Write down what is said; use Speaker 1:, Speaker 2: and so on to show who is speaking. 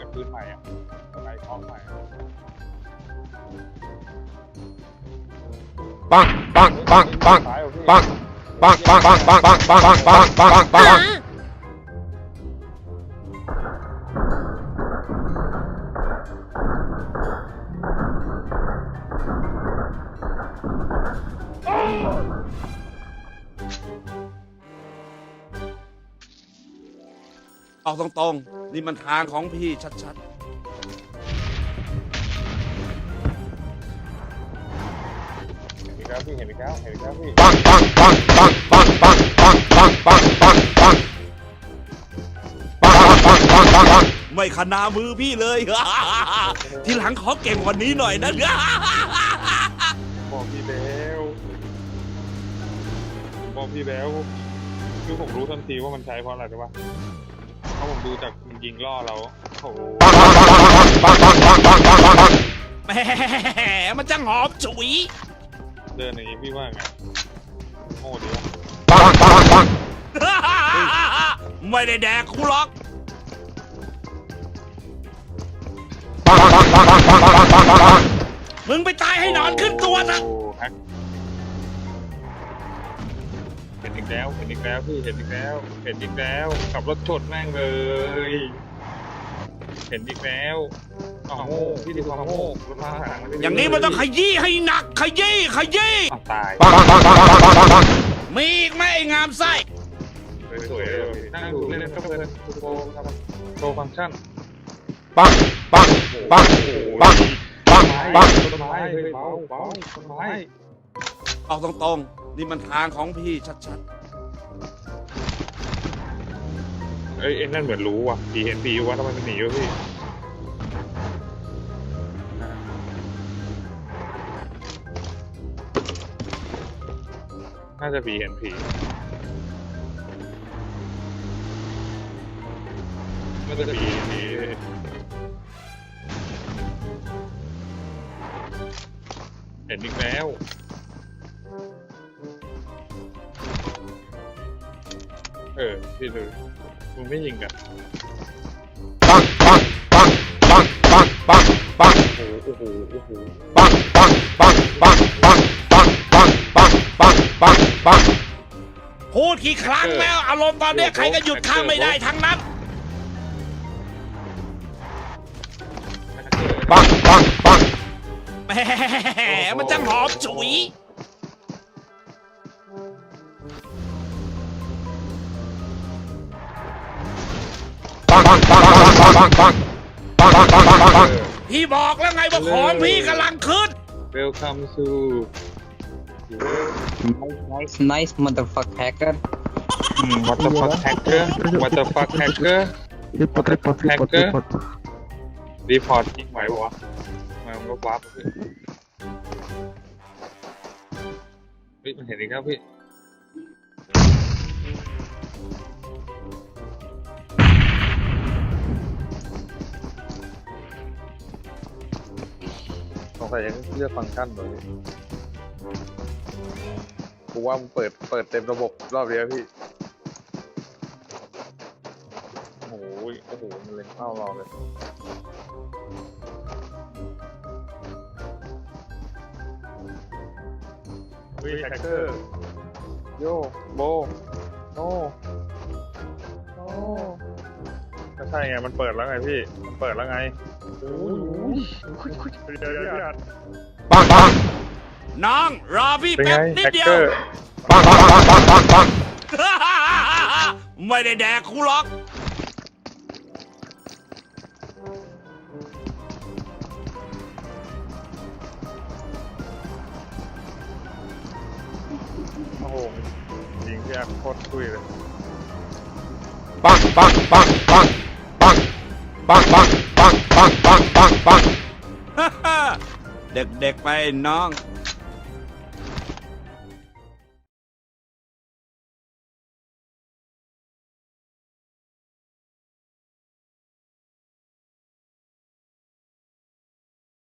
Speaker 1: กับพื้นใหม่อะ
Speaker 2: สมัยเคาะใหม่
Speaker 1: ปังปังปังปังปังปังปังปังปังปังปังปัง
Speaker 3: ปั
Speaker 2: งปังปังปัง
Speaker 3: อาตรงๆ นี่มันทางของพี่ชัด
Speaker 2: เห็นอีกแล้วพี่เห็นอีกแล้วเห็นอีกแล้วพี่
Speaker 1: ปังปังปังปังปังปังปังปังปังปังปังปังปังปังปังปัง
Speaker 3: ๆไม่ขนามือพี่เลย ทีหลังขอเก่งกว่านี้หน่อยนะ
Speaker 2: บอกพี่แล้วบอกพี่แล้ว คือผมรู้ทันทีว่ามันใช้เพราะอะไรรู้ปะ เพราผมดูจากมันยิงล่อเราโอ้โแห
Speaker 3: มมันจะงหอมฉุย
Speaker 2: เดินอย่างนี้พี่ว่าไงโง่ดีวะ
Speaker 3: ไม่ได้แดกคูล็อกมึงไปตายให้นอนขึ้นตัวซะ
Speaker 2: โห็นอีกแล้ว เห็นอีกแล้วพี่เห็นอีกแล้ว เห็นอีกแล้ว ขับรถชนแม่งเลย เห็นอีกแล้วอ้าวโง่พี่ดีความโง่รถมาหางไม่ได้
Speaker 3: อย่างนี้มันต้องขยี้ให้หนัก ขยี้ขยี้
Speaker 2: อ้าวตาย
Speaker 1: ปังปังปังปังปังปังปัง
Speaker 3: มีอีกไหมไอ้งามไส้
Speaker 2: สวยๆเลยพี่นั่งดูเล่นๆก็เพลินโชว์ครับโชว์ฟังก์ชัน
Speaker 1: ปังปังปังปังปังปัง
Speaker 2: ต้นไม้เฮ้ยเบาเบาต้นไม้
Speaker 3: เอาตรงๆ นี่มันทางของพี่ชัด
Speaker 2: เอ้ยไอ้นั่นเหมือนรู้ว่ะผีเห็นผีอยู่วะทำไมมันหนีวะพี่น่าจะผีเห็นผีน่าจะผีเห็นผีเห็นอีกแล้ว เออพี่ดูมึงไม่ยิงกัน
Speaker 1: ปังปังปังปังปังปังปัง
Speaker 2: โอ้โหโอ้โหโอ้โห
Speaker 1: ปังปังปังปังปังปังปังปังปังปังปัง
Speaker 3: ๆพูดกี่ครั้งแล้วอารมณ์ตอนเนี้ยใครก็หยุดข้างไม่ได้ทั้งนั้น
Speaker 1: ปังปังปัง
Speaker 3: แหมมันจะหอมฉุย พี่บอกแล้วไงว่าของพี่กำลังขึ้น
Speaker 2: Welcome to
Speaker 4: nice nice motherfuck hacker
Speaker 2: What the fuck hacker What the fuck hacker รีพอร์ตรีพอร์ตรีพอร์
Speaker 5: ตรีพ
Speaker 2: อ
Speaker 5: ร์ต
Speaker 2: รีพอร์ตยิงไหววะมันก็วับเฮ้ยมันเห็นอีกแล้วพี่ สงสัยยังเลือกฟังก์ชันเลยกูว่ามึงเปิดเปิดเต็มระบบรอบเดียวพี่โอ้โหโอ้โหมันเล็งเข้าเราเลยวิแท็กเกอร์โยโบโนโนก็ใช่ไงมันเปิดแล้วไงพี่ มันเปิดแล้วไงโอ้ย
Speaker 1: ปังปัง
Speaker 3: นางราพี่
Speaker 2: เป็น
Speaker 3: แป๊บนิด
Speaker 2: แฮ
Speaker 3: เดียว
Speaker 2: อร์
Speaker 1: ปังปังปังปังปัง
Speaker 3: ไม่ได้แดกคูหรอก
Speaker 2: โอ้โหยิงพี่อัโคตรคุยเลย
Speaker 1: ปังปังปังปังปังปัง ปังปังปังปัง
Speaker 3: เด็กๆไปน้อง